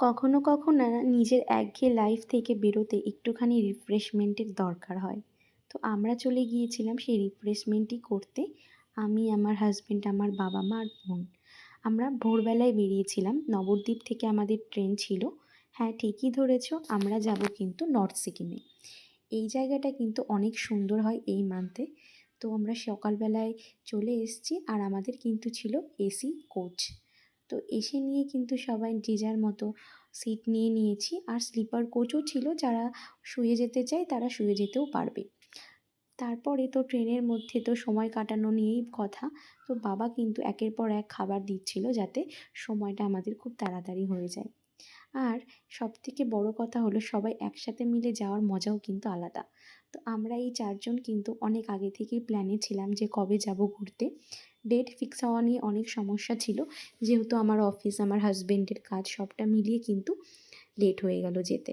কখনো কখনো নিজের একঘেয়ে লাইফ থেকে বেরোতে একটুখানি রিফ্রেশমেন্টের দরকার হয়। তো আমরা চলে গিয়েছিলাম সেই রিফ্রেশমেন্টই করতে, আমি, আমার হাজব্যান্ড আমার বাবা মা আর বোন। আমরা ভোরবেলায় বেরিয়েছিলাম, নবদ্বীপ থেকে আমাদের ট্রেন ছিল। হ্যাঁ ঠিকই ধরেছ, আমরা যাব কিন্তু নর্থ সিকিমে। এই জায়গাটা কিন্তু অনেক সুন্দর হয় এই মান্থে তো আমরা সকালবেলায় চলে এসেছি আর আমাদের কিন্তু ছিল এসি কোচ তো এসে নিয়ে কিন্তু সবাই যে যার মতো সিট নিয়ে নিয়েছি। আর স্লিপার কোচও ছিল, যারা শুয়ে যেতে চায় তারা শুয়ে যেতেও পারবে। তারপরে তো ট্রেনের মধ্যে তো সময় কাটানো নিয়েই কথা। তো বাবা কিন্তু একের পর এক খাবার দিচ্ছিল যাতে সময়টা আমাদের খুব তাড়াতাড়ি হয়ে যায়। আর সব থেকে বড় কথা হলো সবাই একসাথে মিলে যাওয়ার মজাও কিন্তু আলাদা। তো আমরা এই চারজন কিন্তু অনেক আগে থেকেই প্ল্যানে ছিলাম যে কবে যাব ঘুরতে। ডেট ফিক্স হওয়া নিয়ে অনেক সমস্যা ছিল। যেহেতু আমার অফিস আমার হাজবেন্ডের কাজ সবটা মিলিয়ে কিন্তু লেট হয়ে গেল যেতে।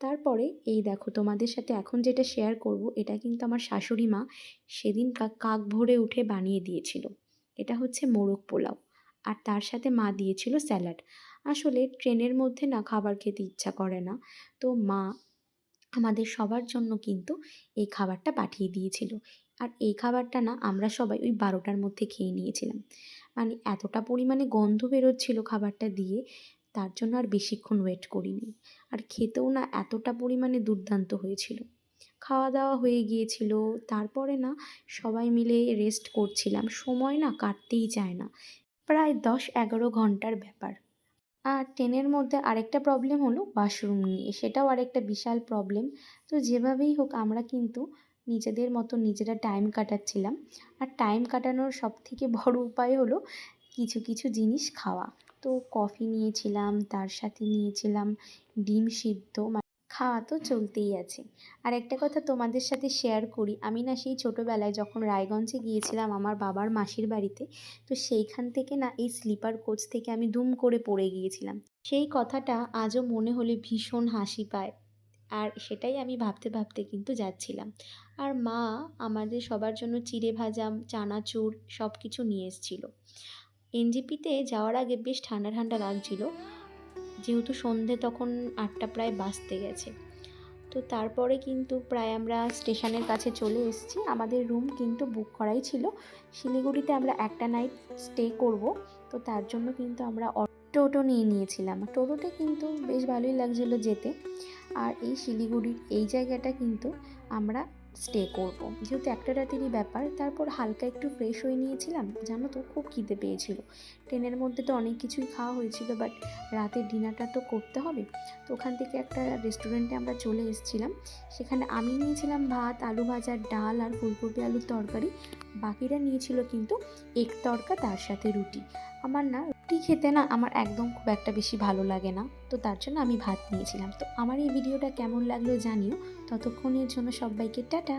তারপরে এই দেখো, তোমাদের সাথে এখন যেটা শেয়ার করব, এটা কিন্তু আমার শাশুড়ি মা সেদিন কাক ভরে উঠে বানিয়ে দিয়েছিল। এটা হচ্ছে মোরগ পোলাও। আর তার সাথে মা দিয়েছিল স্যালাড আসলে ট্রেনের মধ্যে না খাবার খেতে ইচ্ছা করে না। তো মা আমাদের সবার জন্য কিন্তু এই খাবারটা পাঠিয়ে দিয়েছিল। আর এই খাবারটা না আমরা সবাই ওই বারোটার মধ্যে খেয়ে নিয়েছিলাম। মানে এতটা পরিমাণে গন্ধ বেরোচ্ছিল খাবারটা দিয়ে, তার জন্য আর বেশিক্ষণ ওয়েট করিনি। আর খেতেও না এতটা পরিমাণে দুর্দান্ত হয়েছিল। খাওয়া দাওয়া হয়ে গিয়েছিল, তারপরে না সবাই মিলে রেস্ট করছিলাম। সময় না কাটতেই চায় না। প্রায় দশ এগারো ঘণ্টার ব্যাপার। আর ট্রেনের মধ্যে আরেকটা প্রবলেম হলো বাথরুম নিয়ে। সেটাও আরেকটা বিশাল প্রবলেম তো যেভাবেই হোক, আমরা কিন্তু নিজেদের মতো নিজেরা টাইম কাটাচ্ছিলাম। আর টাইম কাটানোর সব থেকে বড় উপায় হলো কিছু কিছু জিনিস খাওয়া। তো কফি নিয়েছিলাম, তার সাথে নিয়েছিলাম ডিম সিদ্ধ। খাওয়া তো চলতেই আছে। আর একটা কথা তোমাদের সাথে শেয়ার করি। আমি না সেই ছোটোবেলায় যখন রায়গঞ্জে গিয়েছিলাম আমার বাবার মাসির বাড়িতে, তো সেইখান থেকে না এই স্লিপার কোচ থেকে আমি দুম করে পড়ে গিয়েছিলাম। সেই কথাটা আজও মনে হলে ভীষণ হাসি পায়। আর সেটাই আমি ভাবতে ভাবতে কিন্তু যাচ্ছিলাম। আর মা আমাদের সবার জন্য চিড়ে ভাজা, চানাচুর সব কিছু নিয়ে এসেছিল। এনজিপিতে যাওয়ার আগে বেশ ঠান্ডা ঠান্ডা লাগছিল। যেহেতু সন্ধে তখন আটটা প্রায় বাজতে গেছে। তো তারপরে কিন্তু প্রায় আমরা স্টেশনের কাছে চলে এসেছি। আমাদের রুম কিন্তু বুক করাই ছিল। শিলিগুড়িতে আমরা একটা নাইট স্টে করব। তো তার জন্য কিন্তু আমরা টোটো নিয়ে নিয়েছিলাম। টোটোতে কিন্তু বেশ ভালোই লাগছিল যেতে। আর এই শিলিগুড়ির এই জায়গাটা কিন্তু আমরা স্টে করব। যেহেতু একটা রাতেরই ব্যাপার, তারপর হালকা একটু ফ্রেশ হয়ে নিয়েছিলাম, জানো তো, খুব খিদে পেয়েছিল। ট্রেনের মধ্যে তো অনেক কিছুই খাওয়া হয়েছিল বাট রাতের ডিনারটা তো করতে হবে। তো ওখান থেকে একটা রেস্টুরেন্টে আমরা চলে এসেছিলাম। সেখানে আমি নিয়েছিলাম ভাত, আলু ভাজার ডাল আর ফুলকপি আলুর তরকারি। বাকিরা নিয়েছিল কিন্তু এক তরকা, তার সাথে রুটি। আমার না রুটি খেতে না আমার একদম খুব একটা বেশি ভালো লাগে না। তো তার জন্য আমি ভাত নিয়েছিলাম। তো আমার এই ভিডিওটা কেমন লাগল জানিও। ততক্ষণের জন্য সবাইকে টাটা।